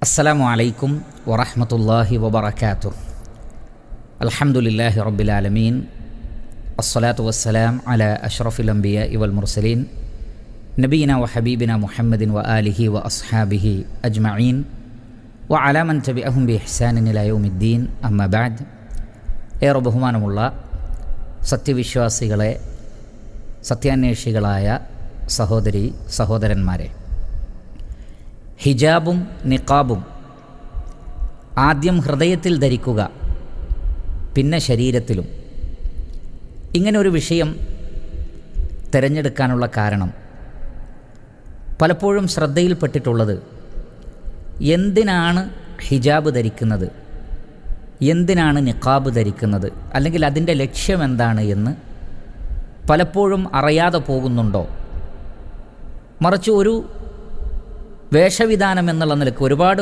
السلام عليكم ورحمة الله وبركاته الحمد لله رب العالمين الصلاة والسلام على أشرف الأنبياء والمرسلين نبينا وحبيبنا محمد وآله وأصحابه أجمعين وعلى من تبعهم بإحسان إلى يوم الدين أما بعد ഏറെ ബഹുമാനമുള്ള സത്യവിശ്വാസികളെ സത്യാന്വേഷികളായ സഹോദരി സഹോദരന്മാരെ ഹിജാബും നിക്കാബും ആദ്യം ഹൃദയത്തിൽ ധരിക്കുക പിന്നെ ശരീരത്തിലും. ഇങ്ങനെ ഒരു വിഷയം തിരഞ്ഞെടുക്കാനുള്ള കാരണം. പലപ്പോഴും ശ്രദ്ധയിൽപ്പെട്ടിട്ടുള്ളത് എന്തിനാണ് ഹിജാബ് ധരിക്കുന്നത്? എന്തിനാണ് നിക്കാബ് ധരിക്കുന്നത്? അല്ലെങ്കിൽ അതിന്റെ ലക്ഷ്യം എന്താണ് എന്ന് പലപ്പോഴും അറിയാതെ പോകുന്നുണ്ടോ? മറിച്ച് ഒരു വേഷവിധാനം എന്നുള്ള നിലയ്ക്ക് ഒരുപാട്